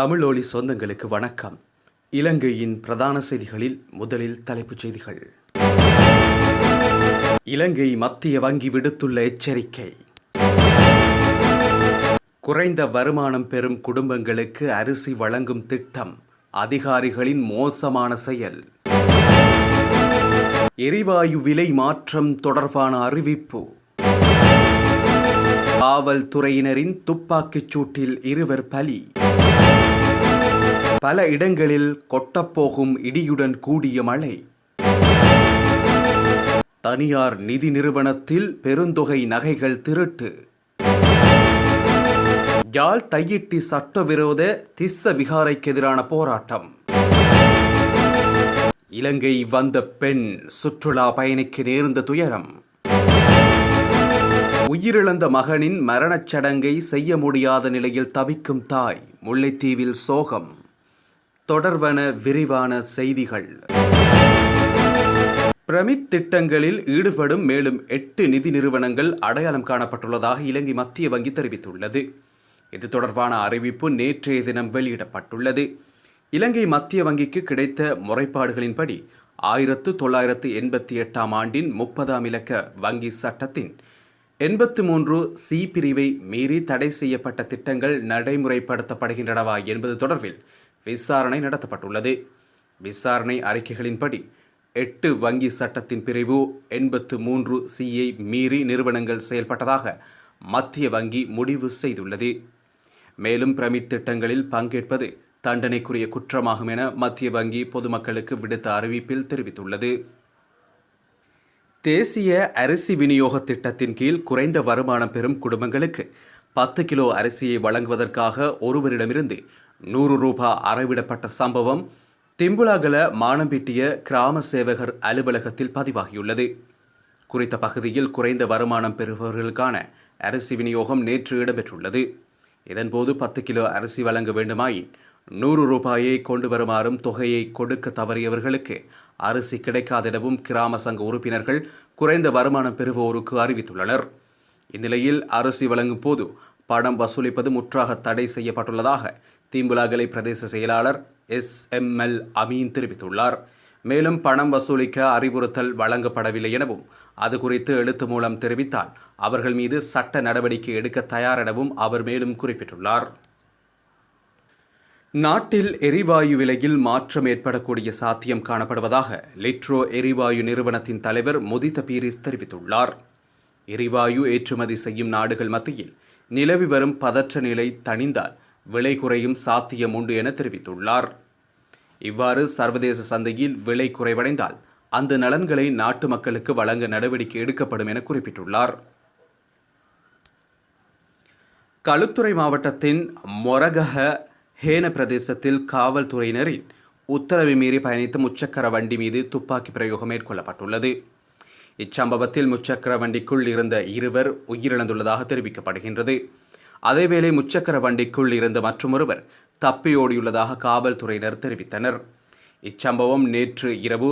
தமிழொலி சொந்தங்களுக்கு வணக்கம். இலங்கையின் பிரதான செய்திகளில் முதலில் தலைப்புச் செய்திகள். இலங்கை மத்திய வங்கி விடுத்துள்ள எச்சரிக்கை. குறைந்த வருமானம் பெறும் குடும்பங்களுக்கு அரிசி வழங்கும் திட்டம். அதிகாரிகளின் மோசமான செயல். எரிவாயு விலை மாற்றம் தொடர்பான அறிவிப்பு. காவல்துறையினரின் துப்பாக்கிச் சூட்டில் இருவர் பலி. பல இடங்களில் கொட்டப்போகும் இடியுடன் கூடிய மழை. தனியார் நிதி நிறுவனத்தில் பெருந்தொகை நகைகள் திருட்டு. யாழ் தையிட்டி சட்டவிரோத திஸ்ஸ விகாரைக்கு எதிரான போராட்டம். இலங்கை வந்த பெண் சுற்றுலா பயணிக்கு நேர்ந்த துயரம். உயிரிழந்த மகனின் மரணச் சடங்கை செய்ய முடியாத நிலையில் தவிக்கும் தாய் முல்லைத்தீவில் சோகம். தொடர்வன விரிவான செய்திகள். பிரமித் திட்டங்களில் ஈடுபடும் மேலும் எட்டு நிதி நிறுவனங்கள் அடையாளம் காணப்பட்டுள்ளதாக இலங்கை மத்திய வங்கி தெரிவித்துள்ளது. இது தொடர்பான அறிவிப்பு நேற்றைய தினம் வெளியிடப்பட்டுள்ளது. இலங்கை மத்திய வங்கிக்கு கிடைத்த முறைப்பாடுகளின்படி ஆயிரத்து தொள்ளாயிரத்து எண்பத்தி எட்டாம் ஆண்டின் முப்பதாம் இலக்க வங்கி சட்டத்தின் எண்பத்து மூன்று சி பிரிவை மீறி தடை செய்யப்பட்ட திட்டங்கள் நடைமுறைப்படுத்தப்படுகின்றனவா என்பது தொடர்பில் விசாரணை நடத்தப்பட்டுள்ளது. விசாரணை அறிக்கைகளின்படி எட்டு வங்கி சட்டத்தின் பிரிவு எண்பத்து மூன்று சியை மீறி நிறுவனங்கள் செயல்பட்டதாக மத்திய வங்கி முடிவு செய்துள்ளது. மேலும் பிரமித் திட்டங்களில் பங்கேற்பது தண்டனைக்குரிய குற்றமாகும் என மத்திய வங்கி பொதுமக்களுக்கு விடுத்த அறிவிப்பில் தெரிவித்துள்ளது. தேசிய அரிசி விநியோக திட்டத்தின் கீழ் குறைந்த வருமானம் பெறும் குடும்பங்களுக்கு பத்து கிலோ அரிசியை வழங்குவதற்காக ஒருவரிடமிருந்து நூறு ரூபாய் அறவிடப்பட்ட சம்பவம் திம்புலாகல மானம்பிட்டிய கிராம சேவகர் அலுவலகத்தில் பதிவாகியுள்ளது. குறித்த பகுதியில் குறைந்த வருமானம் பெறுபவர்களுக்கான அரிசி விநியோகம் நேற்று இடம்பெற்றுள்ளது. இதன்போது பத்து கிலோ அரிசி வழங்க வேண்டுமாயின் நூறு ரூபாயை கொண்டு வருமாறும் தொகையை கொடுக்க தவறியவர்களுக்கு அரிசி கிடைக்காதெனவும் கிராம சங்க உறுப்பினர்கள் குறைந்த வருமானம் பெறுவோருக்கு அறிவித்துள்ளனர். இந்நிலையில் அரிசி வழங்கும் போது பணம் வசூலிப்பது முற்றாக தடை செய்யப்பட்டுள்ளதாக தீம்புலாகலை பிரதேச செயலாளர் எஸ் எம் எல் அமீன் தெரிவித்துள்ளார். மேலும் பணம் வசூலிக்க அறிவுறுத்தல் வழங்கப்படவில்லை எனவும் அது குறித்து எழுத்து மூலம் தெரிவித்தால் அவர்கள் மீது சட்ட நடவடிக்கை எடுக்க தயார் எனவும் அவர் மேலும் குறிப்பிட்டுள்ளார். நாட்டில் எரிவாயு விலையில் மாற்றம் ஏற்படக்கூடிய சாத்தியம் காணப்படுவதாக லிட்ரோ எரிவாயு நிறுவனத்தின் தலைவர் முதித்த பீரிஸ் தெரிவித்துள்ளார். எரிவாயு ஏற்றுமதி செய்யும் நாடுகள் மத்தியில் நிலவி வரும் பதற்ற நிலை தணிந்தால் விலை குறையும் சாத்தியம் உண்டு என தெரிவித்துள்ளார். இவ்வாறு சர்வதேச சந்தையில் விலை குறைவடைந்தால் அந்த நலன்களை நாட்டு மக்களுக்கு வழங்க நடவடிக்கை எடுக்கப்படும் என குறிப்பிட்டுள்ளார். களுத்துறை மாவட்டத்தின் மொரகஹ ஹேன பிரதேசத்தில் காவல்துறையினரின் உத்தரவை மீறி பயணித்த முச்சக்கர வண்டி மீது துப்பாக்கி பிரயோகம் மேற்கொள்ளப்பட்டுள்ளது. இச்சம்பவத்தில் முச்சக்கர வண்டிக்குள் இருந்த இருவர் உயிரிழந்துள்ளதாக தெரிவிக்கப்படுகின்றது. அதேவேளை முச்சக்கர வண்டிக்குள் இருந்த மற்றொருவர் தப்பியோடியுள்ளதாக காவல்துறையினர் தெரிவித்தனர். இச்சம்பவம் நேற்று இரவு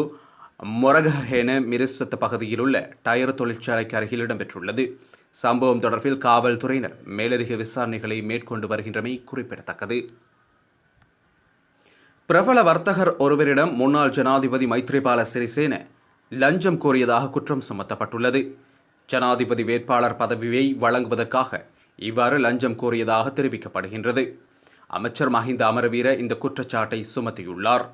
மொரகஹேன மிரிஸ்வத்த பகுதியில் உள்ள டயர் தொழிற்சாலைக்கு அருகில் இடம்பெற்றுள்ளது. சம்பவம் தொடர்பில் காவல்துறையினர் மேலதிக விசாரணைகளை மேற்கொண்டு வருகின்றமை குறிப்பிடத்தக்கது. பிரபல வர்த்தகர் ஒருவரிடம் முன்னாள் ஜனாதிபதி மைத்ரிபால சிறிசேன லஞ்சம் கோரியதாக குற்றம் சுமத்தப்பட்டுள்ளது. ஜனாதிபதி வேட்பாளர் பதவியை வழங்குவதற்காக இவ்வாறு லஞ்சம் கோரியதாக தெரிவிக்கப்படுகின்றது. அமைச்சர் மஹிந்த அமரவீர இந்த குற்றச்சாட்டை சுமத்தியுள்ளார்.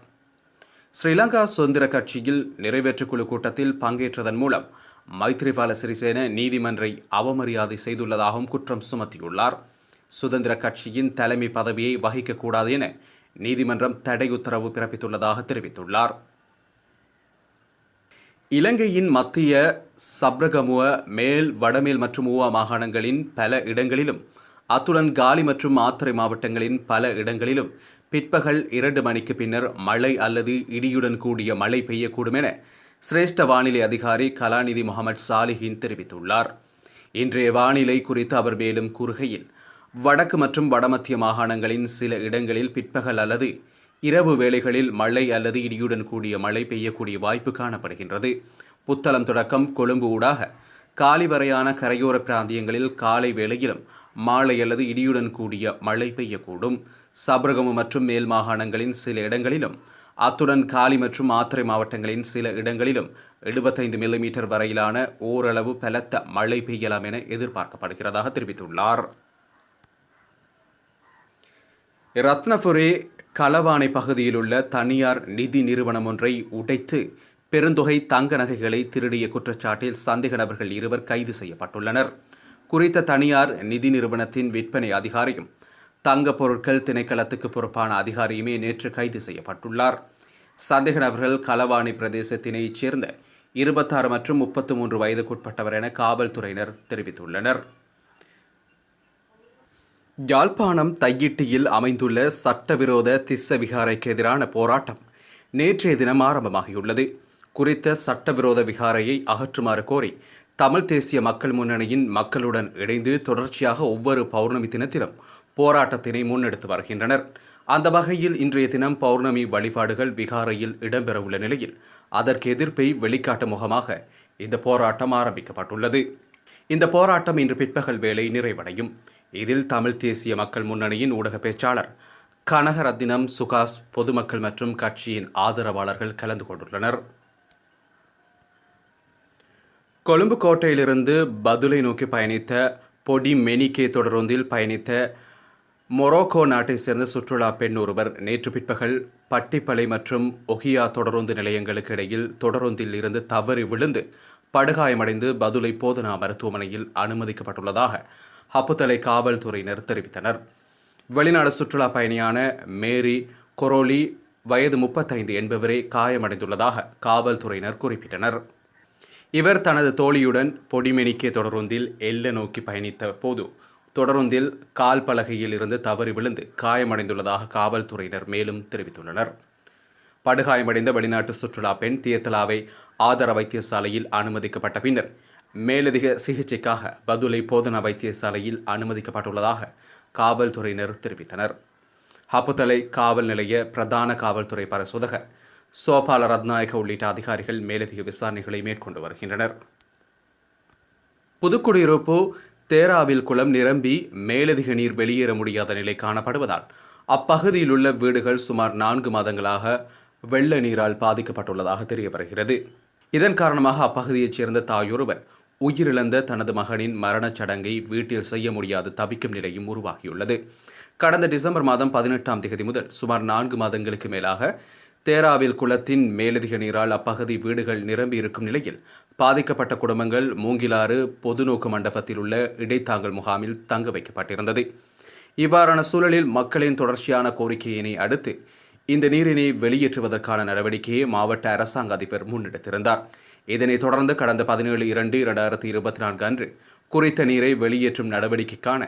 ஸ்ரீலங்கா சுதந்திர கட்சியில் நிறைவேற்றுக்குழு கூட்டத்தில் பங்கேற்றதன் மூலம் மைத்ரிபால சிறிசேன நீதிமன்றை அவமரியாதை செய்துள்ளதாகவும் குற்றம் சுமத்தியுள்ளார். சுதந்திர கட்சியின் தலைமை பதவியை வகிக்கக்கூடாது என நீதிமன்றம் தடை உத்தரவு பிறப்பித்துள்ளதாக தெரிவித்துள்ளார். இலங்கையின் மத்திய சப்ரகமுவ மேல் வடமேல் மற்றும் ஊவா மாகாணங்களின் பல இடங்களிலும் அத்துடன் காலி மற்றும் ஆத்திரை மாவட்டங்களின் பல இடங்களிலும் பிற்பகல் இரண்டு மணிக்கு பின்னர் மழை அல்லது இடியுடன் கூடிய மழை பெய்யக்கூடும் என சிரேஷ்ட வானிலை அதிகாரி கலாநிதி முகமது சாலிஹின் தெரிவித்துள்ளார். இன்றைய வானிலை குறித்து அவர் மேலும் கூறுகையில் வடக்கு மற்றும் வடமத்திய மாகாணங்களின் சில இடங்களில் பிற்பகல் அல்லது இரவு வேளைகளில் மழை அல்லது இடியுடன் கூடிய மழை பெய்யக்கூடிய வாய்ப்பு காணப்படுகின்றது. புத்தளம் தொடக்கம் கொழும்பு ஊடாக. காலி வரையான கரையோர பிராந்தியங்களில் காலை வேளையிலும் மாலை அல்லது இடியுடன் கூடிய மழை பெய்யக்கூடும். சபரகமு மற்றும் மேல் மாகாணங்களின் சில இடங்களிலும் அத்துடன் காலி மற்றும் மாத்திரை மாவட்டங்களின் சில இடங்களிலும் எழுபத்தைந்து மில்லிமீட்டர் வரையிலான ஓரளவு பலத்த மழை பெய்யலாம் என எதிர்பார்க்கப்படுகிறதாக தெரிவித்துள்ளார். ரத்னபுரி களவானை பகுதியில் உள்ள தனியார் நிதி நிறுவனம் ஒன்றை உடைத்து பெருந்தொகை தங்க நகைகளை திருடிய குற்றச்சாட்டில் சந்தேக நபர்கள் இருவர் கைது செய்யப்பட்டுள்ளனர். குறித்த தனியார் நிதி நிறுவனத்தின் விற்பனை அதிகாரியும் தங்க பொருட்கள் திணைக்களத்துக்கு பொறுப்பான அதிகாரியுமே நேற்று கைது செய்யப்பட்டுள்ளார். சந்தேக நபர்கள் களவாணி பிரதேசத்தினைச் சேர்ந்த இருபத்தாறு மற்றும் முப்பத்து மூன்று வயதுக்குட்பட்டவர் என காவல்துறையினர் தெரிவித்துள்ளனர். யாழ்ப்பாணம் தையிட்டியில் அமைந்துள்ள சட்டவிரோத திஸ்ஸ விகாரைக்கு எதிரான போராட்டம் நேற்றைய தினம் ஆரம்பமாகியுள்ளது. குறித்த சட்டவிரோத விகாரையை அகற்றுமாறு கோரி தமிழ் தேசிய மக்கள் முன்னணியின் மக்களுடன் இணைந்து தொடர்ச்சியாக ஒவ்வொரு பௌர்ணமி தினத்திலும் போராட்டத்தினை முன்னெடுத்து வருகின்றனர். அந்த வகையில் இன்றைய தினம் பௌர்ணமி வழிபாடுகள் விகாரையில் இடம்பெறவுள்ள நிலையில் அதற்கு எதிர்ப்பை வெளிக்காட்டும் முகமாக இந்த போராட்டம் ஆரம்பிக்கப்பட்டுள்ளது. இந்த போராட்டம் இன்று பிற்பகல் வேளை நிறைவடையும். இதில் தமிழ் தேசிய மக்கள் முன்னணியின் ஊடக பேச்சாளர் கனகரத்தினம் சுகாஸ் பொதுமக்கள் மற்றும் கட்சியின் ஆதரவாளர்கள் கலந்து கொண்டுள்ளனர். கொழும்பு கோட்டையிலிருந்து பதுளை நோக்கி பயணித்த பொடி மெனிகே தொடரொந்தில் பயணித்த மொரோக்கோ நாட்டை சேர்ந்த சுற்றுலா பெண் ஒருவர் நேற்று பிற்பகல் பட்டிப்பளை மற்றும் ஒகியா தொடருந்து நிலையங்களுக்கு இடையில் தொடருந்தில் இருந்து தவறி விழுந்து படுகாயமடைந்து பதுளை போதனா மருத்துவமனையில் அனுமதிக்கப்பட்டுள்ளதாக ஹப்புத்தலை காவல்துறையினர் தெரிவித்தனர். வெளிநாடு சுற்றுலா பயணியான மேரி கொரோலி வயது முப்பத்தைந்து என்பவரே காயமடைந்துள்ளதாக காவல்துறையினர் குறிப்பிட்டனர். இவர் தனது தோழியுடன் பொடிமெனிக்கே தொடருந்தில் எல்ல நோக்கி பயணித்த போது தொடருந்தில் கால் பலகையில் இருந்து தவறி விழுந்து காயமடைந்துள்ளதாக காவல்துறையினர் மேலும் தெரிவித்துள்ளனர். படுகாயமடைந்த வெளிநாட்டு சுற்றுலா பெண் தியத்தலாவை ஆதார வைத்தியசாலையில் அனுமதிக்கப்பட்ட பின்னர் மேலதிக சிகிச்சைக்காக பதுளை போதனா வைத்தியசாலையில் அனுமதிக்கப்பட்டுள்ளதாக காவல்துறையினர் தெரிவித்தனர். ஹப்புத்தலை காவல் நிலைய பிரதான காவல்துறை பரிசோதகர் சோபால ரத்நாயக உள்ளிட்ட அதிகாரிகள் மேலதிக விசாரணைகளை மேற்கொண்டு வருகின்றனர். புதுக்குடியிருப்பு தேராவில் குளம் நிரம்பி மேலதிக நீர் வெளியேற முடியாத நிலை காணப்படுவதால் அப்பகுதியில் உள்ள வீடுகள் சுமார் நான்கு மாதங்களாக வெள்ள நீரால் பாதிக்கப்பட்டுள்ளதாக தெரிய வருகிறது இதன் காரணமாக அப்பகுதியைச் சேர்ந்த தாயொருவர் உயிரிழந்த தனது மகனின் மரணச் சடங்கை வீட்டில் செய்ய முடியாது தவிக்கும் நிலையும் உருவாகியுள்ளது. கடந்த டிசம்பர் மாதம் பதினெட்டாம் தேதி முதல் சுமார் நான்கு மாதங்களுக்கு மேலாக தேராவில் குளத்தின் மேலதிக நீரால் அப்பகுதி வீடுகள் நிரம்பி இருக்கும் நிலையில் பாதிக்கப்பட்ட குடும்பங்கள் மூங்கிலாறு பொதுநோக்கு மண்டபத்தில் உள்ள இடைத்தாங்கல் முகாமில் தங்க வைக்கப்பட்டிருந்தது. இவ்வாறான சூழலில் மக்களின் தொடர்ச்சியான கோரிக்கையினை அடுத்து இந்த நீரினை வெளியேற்றுவதற்கான நடவடிக்கையை மாவட்ட அரசாங்க அதிபர் முன்னெடுத்திருந்தார். இதனைத் தொடர்ந்து கடந்த பதினேழு இரண்டு இரண்டாயிரத்தி இருபத்தி நான்கு அன்று குறித்த நீரை வெளியேற்றும் நடவடிக்கைக்கான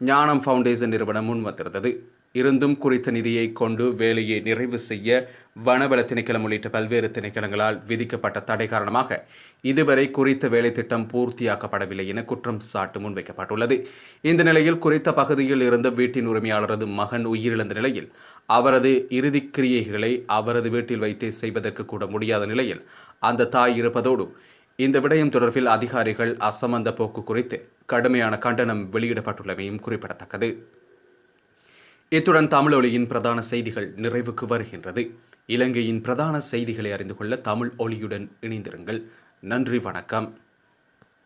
ஞானம் ஃபவுண்டேஷன் நிறுவனம் முன்வந்திருந்தது. இருந்தும் குறித்த நிதியை கொண்டு வேலையை நிறைவு செய்ய வனவள திணைக்களம் உள்ளிட்ட பல்வேறு திணைக்களங்களால் விதிக்கப்பட்ட தடை காரணமாக இதுவரை குறித்த வேலை திட்டம் பூர்த்தியாக்கப்படவில்லை என குற்றம் சாட்டு முன்வைக்கப்பட்டுள்ளது. இந்த நிலையில் குறித்த பகுதியில் இருந்த வீட்டின் உரிமையாளரது மகன் உயிரிழந்த நிலையில் அவரது இறுதி கிரியைகளை அவரது வீட்டில் வைத்தே செய்வதற்கு கூட முடியாத நிலையில் அந்த தாய் இருப்பதோடு இந்த விடயம் தொடர்பில் அதிகாரிகள் அசமந்த போக்கு குறித்து கடுமையான கண்டனம் வெளியிடப்பட்டுள்ளமையும் குறிப்பிடத்தக்கது. இத்துடன் தமிழொலியின் பிரதான செய்திகள் நிறைவுக்கு வருகின்றது. இலங்கையின் பிரதான செய்திகளை அறிந்து கொள்ள தமிழ் ஒளியுடன் இணைந்திருங்கள். நன்றி வணக்கம்.